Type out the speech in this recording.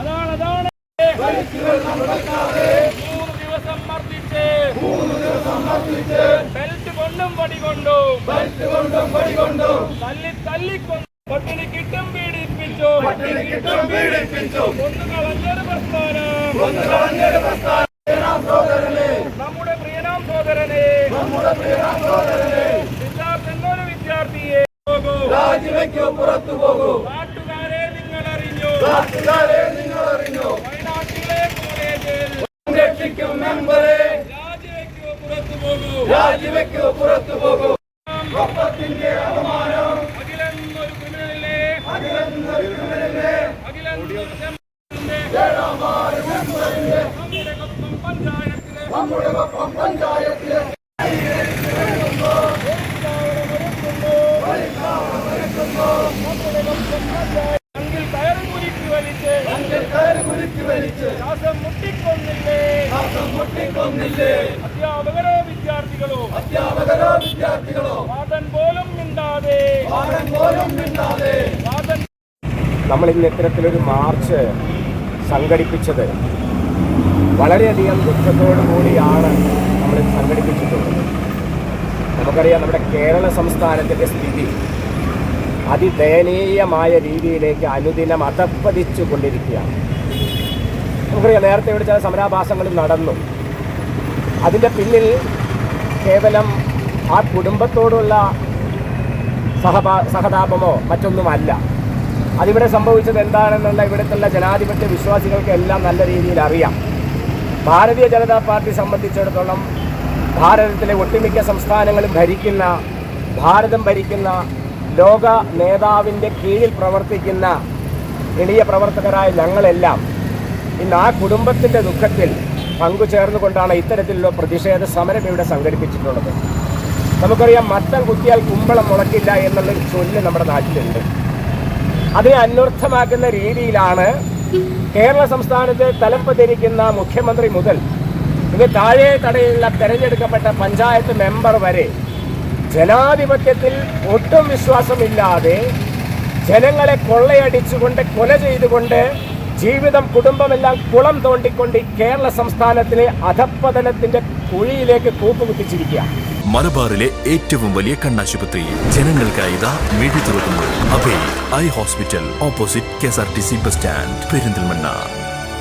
അതാണ് അതാണ് മൂന്ന് ദിവസം മർദ്ദിച്ച് കൊണ്ടും വടി കൊണ്ടും തല്ലി തല്ലിക്കൊണ്ടു പട്ടിണി കിട്ടും പീഡിപ്പിച്ചു. കൊന്നു കളഞ്ഞൊരു പ്രസ്ഥാനം. നമ്മുടെ പ്രിയനാം സോദരനെ സിദ്ധാർത്ഥെന്നൊരു വിദ്യാർത്ഥിയെ പോകൂ. രാജിവെക്കൂ പുറത്തു പോകൂ. നാട്ടുകാരെ നിങ്ങൾ അറിഞ്ഞു നാട്ടുകാരെ നിങ്ങൾ അറിഞ്ഞു വയനാട്ടിലെ കോളേജിൽ രക്ഷിക്കും മെമ്പറെ. രാജിവെക്കൂ പുറത്തു പോകൂ. ഒപ്പത്തിന്റെ അപമാനം. അഖിലെന്നൊരു അഖിലെന്നൊരു നമ്മുടെ പഞ്ചായത്തിലെ നമ്മുടെ ശ്വാസം മുട്ടിക്കൊന്നില്ലേ അധ്യാപകരോ വിദ്യാർത്ഥികളോ അധ്യാപകരോ വിദ്യാർത്ഥികളോ വാദൻ പോലും മിണ്ടാതെ പാഠം പോലും മിണ്ടാതെ വാദൻ നമ്മൾ ഇന്ന് ഇത്തരത്തിലൊരു മാർച്ച് സംഘടിപ്പിച്ചത് വളരെയധികം ദുഃഖത്തോടു കൂടിയാണ് നമ്മൾ സംഘടിപ്പിച്ചിട്ടുള്ളത്. നമുക്കറിയാം നമ്മുടെ കേരള സംസ്ഥാനത്തിന്റെ സ്ഥിതി അതിദയനീയമായ രീതിയിലേക്ക് അനുദിനം അതപ്പതിച്ചു കൊണ്ടിരിക്കുകയാണ് നമുക്കറിയാം നേരത്തെ ഇവിടെ ചില സമരാഭാസങ്ങളും നടന്നു. അതിന്റെ പിന്നിൽ കേവലം ആ കുടുംബത്തോടുള്ള സഹപാ സഹതാപമോ മറ്റൊന്നുമല്ല. അതിവിടെ സംഭവിച്ചത് എന്താണെന്നുള്ള ഇവിടുത്തെ ജനാധിപത്യ വിശ്വാസികൾക്ക് എല്ലാം നല്ല രീതിയിൽ അറിയാം. ഭാരതീയ ജനതാ പാർട്ടി സംബന്ധിച്ചിടത്തോളം ഭാരതത്തിലെ ഒട്ടുമിക്ക സംസ്ഥാനങ്ങളും ഭരിക്കുന്ന ഭാരതം ഭരിക്കുന്ന ലോക നേതാവിന്റെ കീഴിൽ പ്രവർത്തിക്കുന്ന എളിയ പ്രവർത്തകരായ ഞങ്ങളെല്ലാം ഇന്ന് ആ കുടുംബത്തിന്റെ ദുഃഖത്തിൽ പങ്കുചേർന്നുകൊണ്ടാണ് ഇത്തരത്തിലുള്ള പ്രതിഷേധ സമരം ഇവിടെ സംഘടിപ്പിച്ചിട്ടുള്ളത്. നമുക്കറിയാം മത്തം കുത്തിയാൽ കുമ്പളം മുളക്കില്ല എന്നുള്ളൊരു ചൊല്ല് നമ്മുടെ നാട്ടിലുണ്ട്. അതിനെ അന്വർത്ഥമാക്കുന്ന രീതിയിലാണ് കേരള സംസ്ഥാനത്ത് തലപ്പത്തിരിക്കുന്ന മുഖ്യമന്ത്രി മുതൽ ഇത് താഴെ തടയുള്ള തെരഞ്ഞെടുക്കപ്പെട്ട പഞ്ചായത്ത് മെമ്പർ വരെ ജനാധിപത്യത്തിൽ ഒട്ടും വിശ്വാസമില്ലാതെ ജനങ്ങളെ കൊള്ളയടിച്ചുകൊണ്ട് കൊല ചെയ്തുകൊണ്ട് ജീവിതം കുടുംബമെല്ലാം കുളം തോണ്ടിക്കൊണ്ട് കേരള സംസ്ഥാനത്തിലെ അധപ്പതനത്തിന്റെ കുഴിയിലേക്ക് കൂപ്പുകുത്തിച്ചിരിക്കുക. മലബാറിലെ ഏറ്റവും വലിയ കണ്ണാശുപത്രി. ജനങ്ങൾക്കായി ഇതാ തുറക്കുന്നു Abhay eye hospital opposite K S R T C bus stand Perinthalmanna.